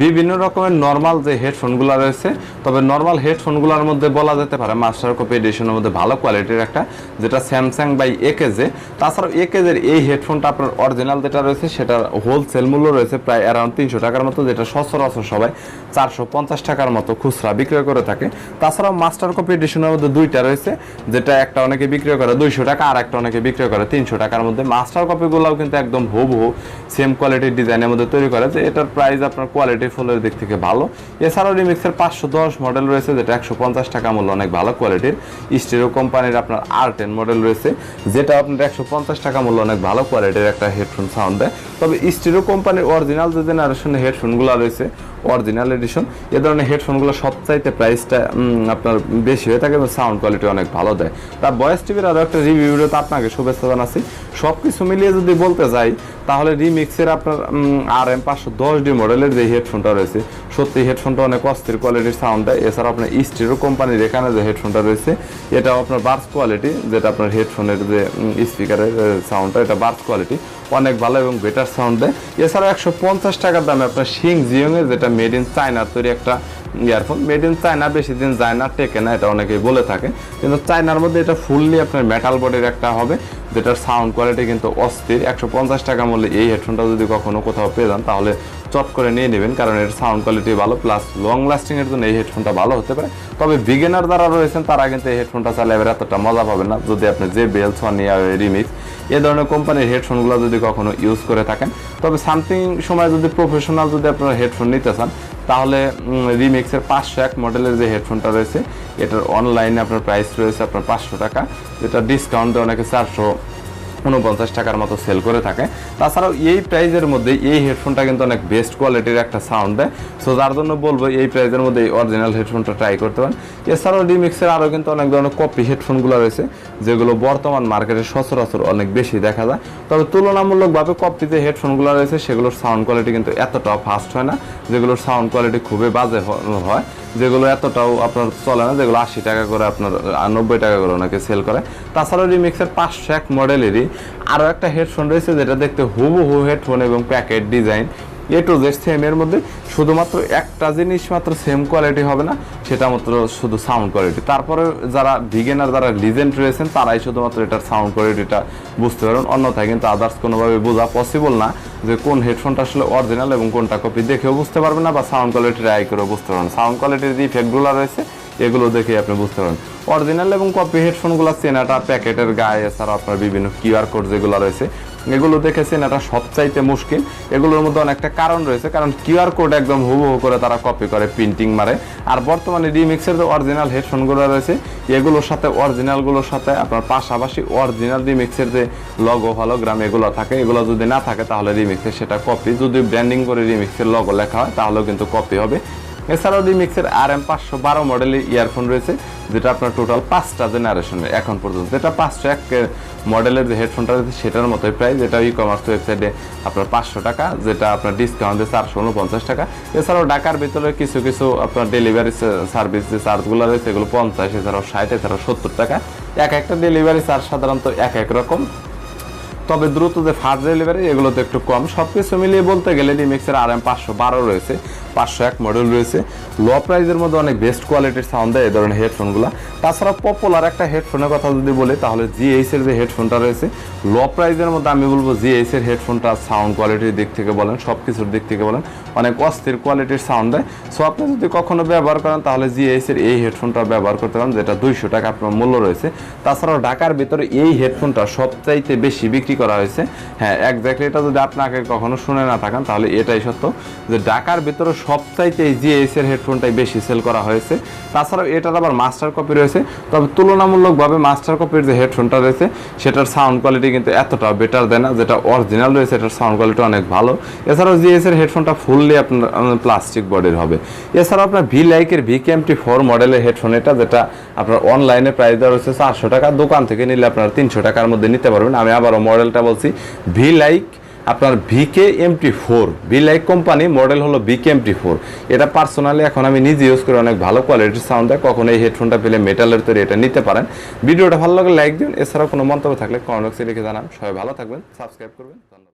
বিভিন্ন রকমের নর্মাল যে হেডফোনগুলো রয়েছে, তবে নর্মাল হেডফোনগুলোর মধ্যে বলা যেতে পারে মাস্টার কপি এডিশনের মধ্যে ভালো কোয়ালিটির একটা, যেটা স্যামসাং বাই এ একেজে তাছাড়াও একেজের এই হেডফোনটা আপনার অরিজিনাল যেটা রয়েছে, সেটার হোলসেল মূল্য রয়েছে প্রায় অ্যারাউন্ড তিনশো টাকার মতো, যেটা সচরাচর সবাই চারশো পঞ্চাশ টাকার মতো খুচরা বিক্রয় করে থাকে। তাছাড়াও মাস্টার কপি এডিশনের মধ্যে দুইটা রয়েছে, যেটা একটা অনেকে বিক্রয় করে দুইশো টাকা, আর একটা অনেকে বিক্রয় করে তিনশো টাকার মধ্যে। মাস্টার কপিগুলোও কিন্তু একদম হুবহু সেম কোয়ালিটির ডিজাইনের মধ্যে তৈরি করে, যে এটার প্রাইস আপনার কোয়ালিটি ফুলের দিক থেকে ভালো। এছাড়াও রিমিক্সের পাঁচশো দশ মডেল রয়েছে, যেটা একশো পঞ্চাশ টাকা মূল্য অনেক ভালো কোয়ালিটির স্টেরো কোম্পানির আপনার আর টেন মডেল রয়েছে, যেটা আপনার একশো পঞ্চাশ টাকা মূল্য অনেক ভালো কোয়ালিটির একটা হেডফোন সাউন্ড দেয়। তবে স্টেরো কোম্পানির অরিজিনাল যে জেনারেশনের হেডফোনগুলো রয়েছে অরিজিনাল এডিশন এ ধরনের হেডফোনগুলো সবচাইতে প্রাইসটা আপনার বেশি হয়ে থাকে এবং সাউন্ড কোয়ালিটি অনেক ভালো দেয়। তার বয়স টিভির আরও একটা রিভিউ তো আপনাকে শুভেচ্ছা জানাচ্ছি। সব কিছু মিলিয়ে যদি বলতে যাই, তাহলে রিমিক্সের আপনার আর এম পাঁচশো দশ ডি মডেলের যে হেডফোনটা রয়েছে সত্যি হেডফোনটা অনেক অস্থির কোয়ালিটির সাউন্ড দেয়। এছাড়া আপনার স্টিরো কোম্পানির এখানে যে হেডফোনটা রয়েছে, এটাও আপনার বার্স কোয়ালিটি যেটা আপনার হেডফোনের যে স্পিকারের সাউন্ডটা এটা বার্স কোয়ালিটি অনেক ভালো এবং বেটার সাউন্ড দেয়। এছাড়াও একশো পঞ্চাশ টাকার দামে আপনার শিং এর যেটা মেড ইন চায়নার তৈরি একটা ইয়ারফোন। মেড ইন চায়না বেশি দিন যায় না, টেকে না, এটা অনেকেই বলে থাকে। কিন্তু চায়নার মধ্যে এটা ফুললি আপনার মেটাল বডির একটা হবে, যেটার সাউন্ড কোয়ালিটি কিন্তু অস্থির। একশো পঞ্চাশ টাকা মূল্যে এই হেডফোনটা যদি কখনো কোথাও পেয়ে যান, তাহলে চট করে নিয়ে নেবেন, কারণ এর সাউন্ড কোয়ালিটি ভালো প্লাস লং লাস্টিংয়ের জন্য এই হেডফোনটা ভালো হতে পারে। তবে বিগিনার যারা রয়েছেন, তারা কিন্তু এই হেডফোনটা চালে এবার এতটা মজা পাবেন না। যদি আপনি যে বেল সনি রিমিক্স এ ধরনের কোম্পানির হেডফোনগুলো যদি কখনো ইউজ করে থাকেন, তবে সামথিং সময় যদি প্রফেশনাল যদি আপনারা হেডফোন নিতে চান, তাহলে রিমিক্সের পাঁচশো এক মডেলের যে হেডফোনটা রয়েছে, এটার অনলাইনে আপনার প্রাইস রয়েছে আপনার পাঁচশো টাকা। যেটা ডিসকাউন্টে অনেকে চারশো উনপঞ্চাশ টাকার মতো সেল করে থাকে। তাছাড়াও এই প্রাইজের মধ্যে এই হেডফোনটা কিন্তু অনেক বেস্ট কোয়ালিটির একটা সাউন্ড দেয়। সো যার জন্য বলব এই প্রাইজের মধ্যে এই অরিজিনাল হেডফোনটা ট্রাই করতে পারেন। এছাড়াও রিমিক্সের আরও কিন্তু অনেক ধরনের কপি হেডফোনগুলো রয়েছে, যেগুলো বর্তমান মার্কেটে সচরাচর অনেক বেশি দেখা যায়। তবে তুলনামূলকভাবে কপিতে হেডফোনগুলো রয়েছে, সেগুলোর সাউন্ড কোয়ালিটি কিন্তু এতটাও ফাস্ট হয় না, যেগুলোর সাউন্ড কোয়ালিটি খুবই বাজে হয়। যেগুলো এতটাও আপনার চলে না, যেগুলো আশি টাকা করে আপনার নব্বই টাকা করে ওনাকে সেল করে। তাছাড়াও রিমিক্সের পাঁচশো এক মডেলেরই আরও একটা হেডফোন রয়েছে, যেটা দেখতে হুবহু হেডফোন এবং packet design A to Z same এর মধ্যে শুধুমাত্র একটা জিনিস মাত্র সেম কোয়ালিটি হবে না, সেটা মাত্র শুধু সাউন্ড কোয়ালিটি তারপরে যারা বিগিনার যারা লিজেন্ড রয়েছেন, তারাই শুধুমাত্র এটার সাউন্ড কোয়ালিটিটা বুঝতে পারেন অন্যথায় কিন্তু আদার্স কোনোভাবে বোঝা পসিবল না যে কোন হেডফোনটা আসলে অরিজিনাল এবং কোনটা কপি দেখেও বুঝতে পারবেন না বা সাউন্ড কোয়ালিটি ট্রাই করেও বুঝতে পারবেন সাউন্ড কোয়ালিটির যে ইফেক্টগুলো রয়েছে, এগুলো দেখে আপনি বুঝতে পারেন অরিজিনাল এবং কপি হেডফোনগুলো চেনাটা, প্যাকেটের গায়ে এছাড়া আপনার বিভিন্ন কিউআর কোড যেগুলো রয়েছে এগুলো দেখে চেনাটা সবচাইতে মুশকিল। এগুলোর মধ্যে অনেকটা কারণ রয়েছে, কারণ কিউআর কোড একদম হুবহু করে তারা কপি করে প্রিন্টিং মারে। আর বর্তমানে রিমিক্সের যে অরিজিনাল হেডফোনগুলো রয়েছে, এগুলোর সাথে অরিজিনালগুলোর সাথে আপনার পাশাপাশি অরিজিনাল রিমিক্সের যে লগো হলোগ্রাম এগুলো থাকে, এগুলো যদি না থাকে তাহলে রিমিক্সের সেটা কপি যদি ব্র্যান্ডিং করে রিমিক্সের লগো লেখা হয়, তাহলেও কিন্তু কপি হবে। এছাড়াও রিমিক্সের আর এম পাঁচশো বারো মডেলের ইয়ারফোন রয়েছে, যেটা আপনার টোটাল পাঁচটা জেনারেশনের এখন পর্যন্ত। যেটা পাঁচশো এক মডেলের যে হেডফোনটা রয়েছে, সেটার মতোই প্রাইস যেটা ই কমার্স ওয়েবসাইটে আপনার পাঁচশো টাকা, যেটা আপনার ডিসকাউন্ট চারশো উনপঞ্চাশ টাকা। এছাড়াও ঢাকার ভিতরে কিছু কিছু আপনার ডেলিভারি সার্ভিস যে চার্জগুলো রয়েছে, এগুলো পঞ্চাশ, এছাড়াও ষাট, এছাড়াও সত্তর টাকা। এক একটা ডেলিভারি চার্জ সাধারণত এক এক রকম। তবে দ্রুত যে ফাস্ট ডেলিভারি এগুলো তো একটু কম। সব কিছু মিলিয়ে বলতে গেলে ডিমিক্সের আর এম পাঁচশো বারো রয়েছে, পাঁচশো এক মডেল রয়েছে। লো প্রাইজের মধ্যে অনেক বেস্ট কোয়ালিটির সাউন্ড দেয় এই ধরনের হেডফোনগুলো তাছাড়া পপুলার একটা হেডফোনের কথা যদি বলি, তাহলে জিএইচ এর যে হেডফোনটা রয়েছে লো প্রাইজের মধ্যে আমি বলব জিএইচ এর হেডফোনটা সাউন্ড কোয়ালিটির দিক থেকে বলেন সব কিছুর দিক থেকে বলেন, অনেক অস্থির কোয়ালিটির সাউন্ড দেয়। সো আপনি যদি কখনো ব্যবহার করেন, তাহলে জিএইচ এর এই হেডফোনটা ব্যবহার করতে পারেন, যেটা দুইশো টাকা আপনার মূল্য রয়েছে। তাছাড়াও ঢাকার ভিতরে এই হেডফোনটা সবচাইতে বেশি বিক্রি করা হয়েছে। হ্যাঁ একজাক্টলি এটা যদি আপনাকে কখনো শুনে না থাকেন, তাহলে এটাই সত্য যে ঢাকার ভিতরে সবচাইতে এই জিএইচ এর হেডফোনটাই বেশি সেল করা হয়েছে। তাছাড়াও এটার আবার মাস্টার কপি রয়েছে। তবে তুলনামূলকভাবে মাস্টার কপির যে হেডফোনটা রয়েছে, সেটার সাউন্ড কোয়ালিটি কিন্তু এতটা বেটার দেয় না, যেটা অরিজিনাল রয়েছে, এটার সাউন্ড কোয়ালিটি অনেক ভালো। এছাড়াও জিএস এর হেডফোনটা ফুললি আপনার প্লাস্টিক বডির হবে। এছাড়াও আপনার ভি লাইকের ভি কেএমটি ফোর মডেলের হেডফোন এটা, যেটা আপনার অনলাইনে প্রাইস দেওয়া রয়েছে চারশো টাকা। দোকান থেকে নিলে আপনার তিনশো টাকার মধ্যে নিতে পারবেন। আমি আবারও মডেলটা বলছি। ভি লাইক আপনার VK MT four V like company model হলো ভিকে এমটি ফোর এটা পার্সোনালি এখন আমি নিজে ইউজ করে অনেক ভালো কোয়ালিটির সাউন্ড দেয়। কখনো এই হেডফোনটা পেলে মেটালের তৈরি এটা নিতে পারেন। ভিডিওটা ভালো লাগলে লাইক দিন। এছাড়াও কোনো মন্তব্য থাকলে কমেন্ট বক্সে লিখে জানান। সবাই ভালো থাকবেন সাবস্ক্রাইব করবেন। ধন্যবাদ।